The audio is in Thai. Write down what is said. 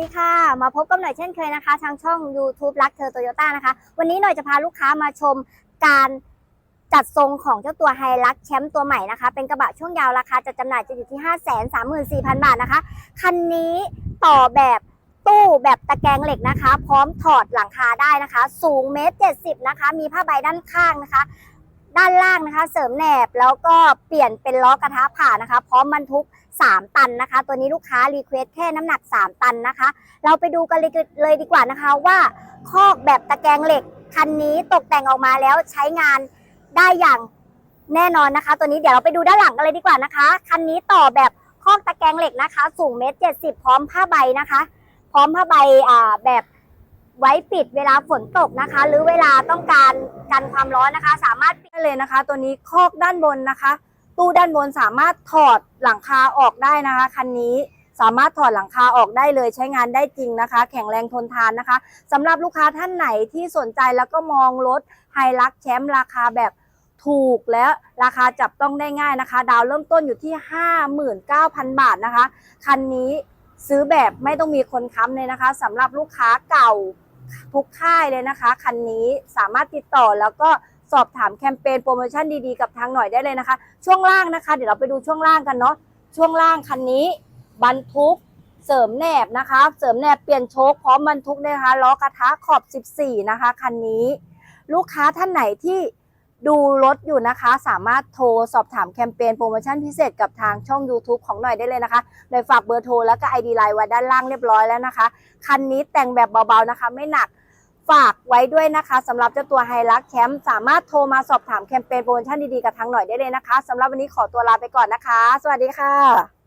ดีค่ะ มาพบกับหน่อยเช่นเคยนะคะ ทางช่อง YouTube รักเธอโตโยต้านะคะ วันนี้หน่อยจะพาลูกค้ามาชมการจัดทรงของเจ้าตัวไฮรักแชมป์ตัวใหม่นะคะ เป็นกระบะช่วงยาวราคาจะจำหน่ายจะอยู่ที่ 5 3 4 0 0 0 บาทนะคะ คันนี้ต่อแบบตู้แบบตะแกรงเหล็กนะคะ พร้อมถอดหลังคาได้นะคะ สูงเมตรเจ็ดสิบนะคะ มีผ้าใบด้านข้างนะคะ ด้านล่างนะคะ เสริมแหนบแล้วก็เปลี่ยนเป็นล้อกระทะผ่านะคะ พร้อมบรรทุก 3 ตันนะคะ ตัวนี้ลูกค้ารีเควสแค่น้ำหนัก 3 ตันนะคะ เราไปดูกันเลยเลยดีกว่านะคะว่า คอกแบบตะแกรงเหล็กคันนี้ตกแต่งออกมาแล้วใช้งานได้อย่างแน่นอนนะคะ ตัวนี้เดี๋ยวเราไปดูด้านหลังกันเลยดีกว่านะคะ คันนี้ต่อแบบคอกตะแกรงเหล็กนะคะ สูงเมตรเจ็ดสิบพร้อมผ้าใบนะคะ พร้อมผ้าใบอ่าแบบ ไว้ปิดเวลาฝนตกนะคะ หรือเวลาต้องการกันความร้อนนะคะ สามารถปิดได้เลยนะคะ ตัวนี้คอกด้านบนนะคะ ตู้ด้านบนสามารถถอดหลังคาออกได้นะคะคันนี้สามารถถอดหลังคาออกได้เลยใช้งานได้จริงนะคะ แข็งแรงทนทานนะคะสำหรับลูกค้าท่านไหนที่สนใจแล้วก็มองรถไฮลักแชมป์ราคาแบบถูกและราคาจับต้องได้ง่ายนะคะ ดาวเริ่มต้นอยู่ที่ 59,000 บาทนะคะ คันนี้ ซื้อแบบไม่ต้องมีคนค้ำเลยนะคะสำหรับลูกค้าเก่าทุกค่ายเลยนะคะ คันนี้สามารถติดต่อแล้วก็สอบถามแคมเปญโปรโมชั่นดีๆกับทางหน่อยได้เลยนะคะ ช่วงล่างนะคะ เดี๋ยวเราไปดูช่วงล่างกันเนาะช่วงล่างคันนี้ บรรทุกเสริมแหนบนะคะ เสริมแหนบเปลี่ยนโชคพร้อมบรรทุกนะคะล้อกระทะขอบ 14 นะคะคันนี้ ลูกค้าท่านไหนที่ ดูรถอยู่นะคะ สามารถโทรสอบถามแคมเปญโปรโมชั่นพิเศษกับทางช่อง YouTube ของหน่อยได้เลยนะคะโดยฝากเบอร์โทรแล้วก็ ID ไลน์ไว้ด้านล่างเรียบร้อยแล้วนะคะ คันนี้แต่งแบบเบาๆนะคะ ไม่หนักฝากไว้ด้วยนะคะสำหรับเจ้าตัวไฮรักแชมป์สามารถโทรมาสอบถามแคมเปญโปรโมชั่นดีๆกับทางหน่อยได้เลยนะคะสำหรับวันนี้ขอตัวลาไปก่อนนะคะ สวัสดีค่ะ